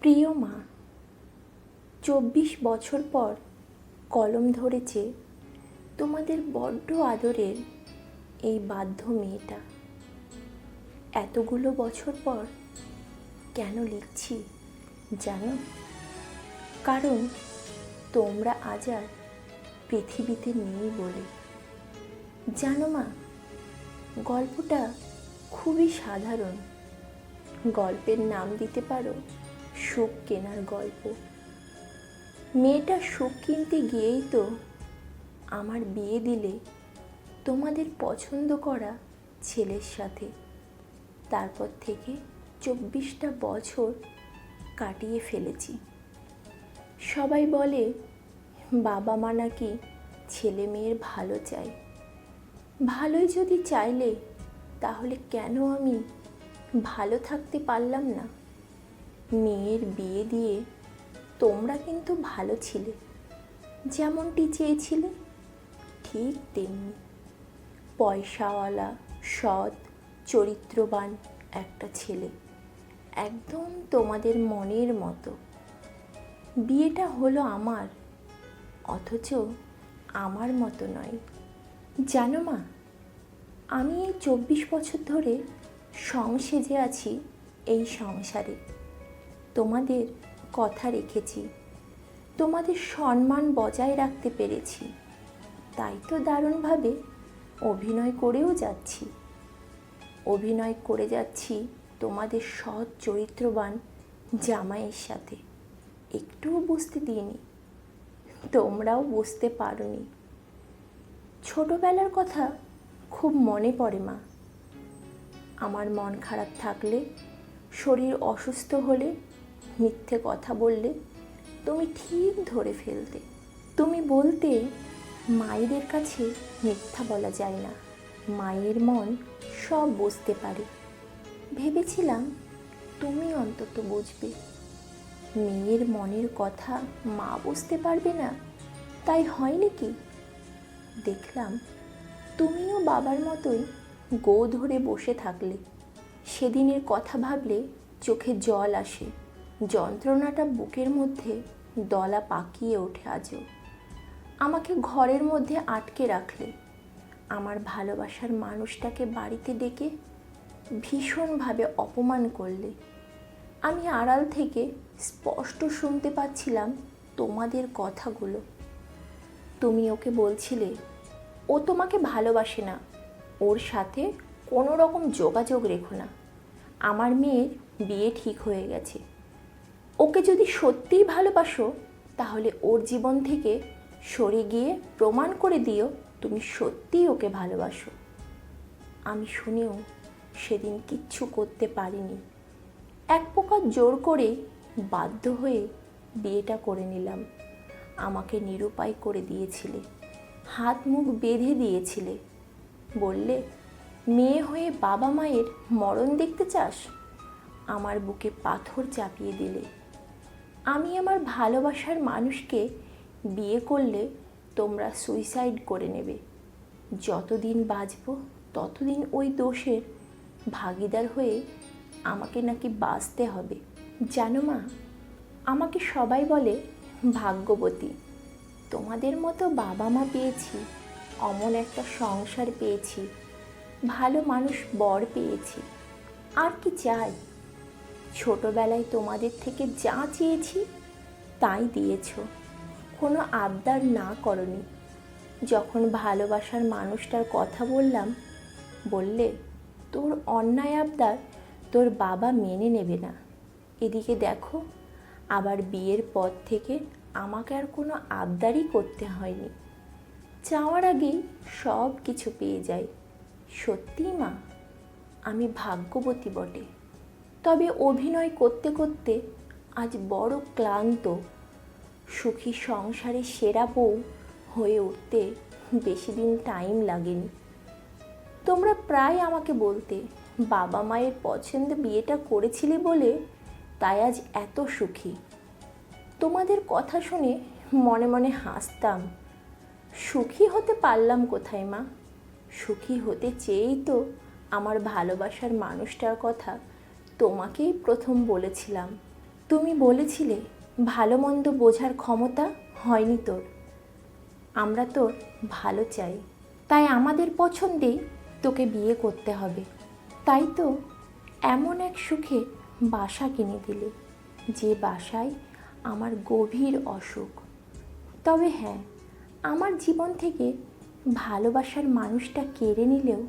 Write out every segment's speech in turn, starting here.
প্রিয় মা, চব্বিশ বছর পর কলম ধরেছে তোমাদের বড্ড আদরের এই বাধ্য মেয়েটা। এতগুলো বছর পর কেন লিখছি জানো? কারণ তোমরা আজ আর পৃথিবীতে নেই বলে। জানো মা, গল্পটা খুবই সাধারণ। গল্পের নাম দিতে পারো সুখ কেনার গল্প। মেয়েটা সুখ কিনতে গিয়েই তো আমার বিয়ে দিলে তোমাদের পছন্দ করা ছেলের সাথে। তারপর থেকে চব্বিশটা বছর কাটিয়ে ফেলেছি। সবাই বলে, বাবা মা নাকি ছেলে মেয়ের ভালো চায়। ভালোই যদি চাইলে, তাহলে কেন আমি ভালো থাকতে পারলাম না? মেয়ের বিয়ে দিয়ে তোমরা কিন্তু ভালো ছিলে। যেমনটি চেয়েছিলে, ঠিক তেমনি। পয়সাওয়ালা, সৎ, চরিত্রবান একটা ছেলে, একদম তোমাদের মনের মতো। বিয়েটা হলো আমার, অথচ আমার মতো নয়। জানো মা, আমি এই চব্বিশ বছর ধরে সং সেজে আছি এই সংসারে। তোমাদের কথা রেখেছি। তোমাদের সম্মান বজায় রাখতে পেরেছি। তাই তো দারুণভাবে অভিনয় করেও যাচ্ছি। অভিনয় করে যাচ্ছি তোমাদের সৎ চরিত্রবান জামাইয়ের সাথে। একটুও বুঝতে দিইনি। তোমরাও বুঝতে পারোনি। ছোটবেলার কথা খুব মনে পড়ে মা। আমার মন খারাপ থাকলে, শরীর অসুস্থ হলে মিথ্যে কথা বললে তুমি ঠিক ধরে ফেলতে। তুমি বলতে মায়েদের কাছে মিথ্যা বলা যায় না। মায়ের মন সব বুঝতে পারে। ভেবেছিলাম তুমি অন্তত বুঝবে। মেয়ের মনের কথা মা বুঝতে পারবে না, তাই হয়নি কি? দেখলাম তুমিও বাবার মতোই গো ধরে বসে থাকলে। সেদিনের কথা ভাবলে চোখে জল আসে। যন্ত্রণাটা বুকের মধ্যে দলা পাকিয়ে ওঠে আজও। আমাকে ঘরের মধ্যে আটকে রাখলে, আমার ভালোবাসার মানুষটাকে বাড়িতে ডেকে ভীষণভাবে অপমান করলে। আমি আড়াল থেকে স্পষ্ট শুনতে পাচ্ছিলাম তোমাদের কথাগুলো। তুমি ওকে বলছিলে, ও তোমাকে ভালোবাসে না, ওর সাথে কোনো রকম যোগাযোগ রেখো না। আমার মেয়ের বিয়ে ঠিক হয়ে গেছে। ওকে যদি সত্যিই ভালোবাসো, তাহলে ওর জীবন থেকে সরে গিয়ে প্রমাণ করে দিও তুমি সত্যিই ওকে ভালোবাসো। আমি শুনেও সেদিন কিচ্ছু করতে পারিনি। এক প্রকার জোর করে বাধ্য হয়ে বিয়েটা করে নিলাম। আমাকে নিরুপায় করে দিয়েছিলে, হাত মুখ বেঁধে দিয়েছিলে। বললে, মেয়ে হয়ে বাবা মায়ের মরণ দেখতে চাস? আমার বুকে পাথর চাপিয়ে দিলে। আমি আমার ভালোবাসার মানুষকে বিয়ে করলে তোমরা সুইসাইড করে নেবে। যতদিন বাঁচব, ততদিন ওই দোষের ভাগিদার হয়ে আমাকে নাকি বাঁচতে হবে। জানো মা, আমাকে সবাই বলে ভাগ্যবতী। তোমাদের মতো বাবা মা পেয়েছি, অমন একটা সংসার পেয়েছি, ভালো মানুষ বর পেয়েছি। আর কি চাই? ছোটবেলায় তোমাদের থেকে যা চেয়েছি, তাই দিয়েছ। কোনো আবদার না করনি। যখন ভালোবাসার মানুষটার কথা বললাম, বললে, তোর অন্যায় আবদার তোর বাবা মেনে নেবে না। এদিকে দেখো, আবার বিয়ের পর থেকে আমাকে আর কোনো আবদারই করতে হয়নি। চাওয়ার আগেই সব কিছু পেয়ে যাই। সত্যি মা, আমি ভাগ্যবতী বটে। তবে অভিনয় করতে করতে আজ বড় ক্লান্ত। সুখী সংসারে সেরা বউ হয়ে উঠতে বেশি দিন টাইম লাগেনি। তোমরা প্রায় আমাকে বলতে, বাবা মায়ের পছন্দ বিয়েটা করেছিলে বলে তাই আজ এত সুখী। তোমাদের কথা শুনে মনে মনে হাসতাম। সুখী হতে পারলাম কোথায় মা? সুখী হতে চেয়েই তো আমার ভালোবাসার মানুষটার কথা তোমাকেই প্রথম বলেছিলাম। তুমি বলেছিলে, ভালো মন্দ বোঝার ক্ষমতা হয়নি তোর। আমরা তোর ভালো চাই। তাই আমাদের পছন্দেই তোকে বিয়ে করতে হবে। তাই তো এমন এক সুখে বাসা কিনে দিলে, যে বাসায় আমার গভীর অসুখ। তবে হ্যাঁ আমার জীবন থেকে ভালোবাসার মানুষটা কেড়ে নিলেও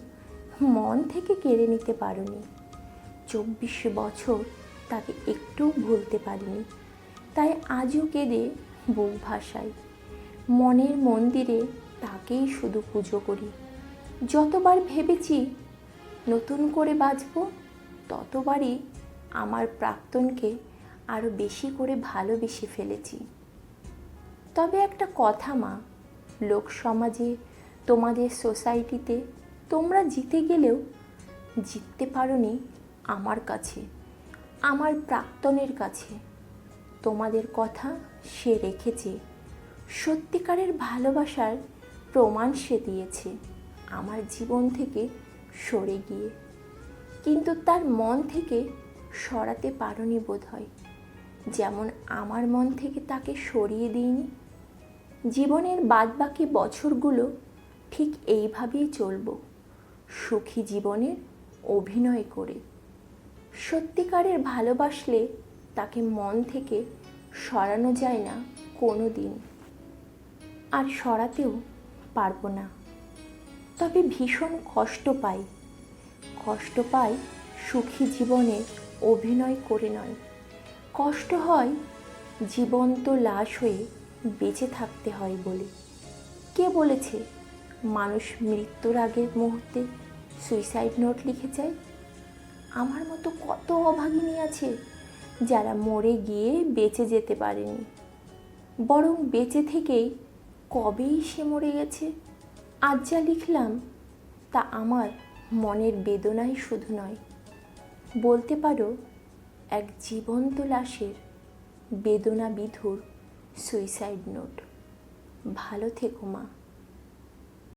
মন থেকে কেড়ে নিতে পারোনি। চব্বিশ বছর তাকে একটু ভুলতে পারিনি। তাই আজও কেঁদে বুক ভাসাই। মনের মন্দিরে তাকেই শুধু পুজো করি। যতবার ভেবেছি নতুন করে বাঁচব, ততবারই আমার প্রাক্তনকে আরও বেশি করে ভালোবেসে ফেলেছি। তবে একটা কথা মা, লোক সমাজে, তোমাদের সোসাইটিতে তোমরা জিতে গেলেও জিততে পারোনি আমার কাছে, আমার প্রাক্তনের কাছে। তোমাদের কথা সে রেখেছে। সত্যিকারের ভালোবাসার প্রমাণ সে দিয়েছে আমার জীবন থেকে সরে গিয়ে। কিন্তু তার মন থেকে সরাতে পারোনি বোধ হয় যেমন আমার মন থেকে তাকে সরিয়ে দিইনি। জীবনের বাদবাকি বছরগুলো ঠিক এইভাবেই চলবো। সুখী জীবনের অভিনয় করে। সত্যিকারের ভালোবাসলে তাকে মন থেকে সরানো যায় না কোনো দিন আর সরাতেও পারব না। তবে ভীষণ কষ্ট পাই। কষ্ট পাই সুখী জীবনে অভিনয় করে নয়। কষ্ট হয় জীবন্ত লাশ হয়ে বেঁচে থাকতে হয় বলে। কে বলেছে? মানুষ মৃত্যুর আগের মুহূর্তে সুইসাইড নোট লিখে যায়। আমার মতো কত অভাগিনী আছে যারা মরে গিয়ে বেঁচে যেতে পারেনি। বরং বেঁচে থেকেই কবেই সে মরে গেছে? আজ যা লিখলাম, তা আমার মনের বেদনাই শুধু নয়। বলতে পারো, এক জীবন্ত লাশের বেদনা বিধুর সুইসাইড নোট ভালো থেকো মা।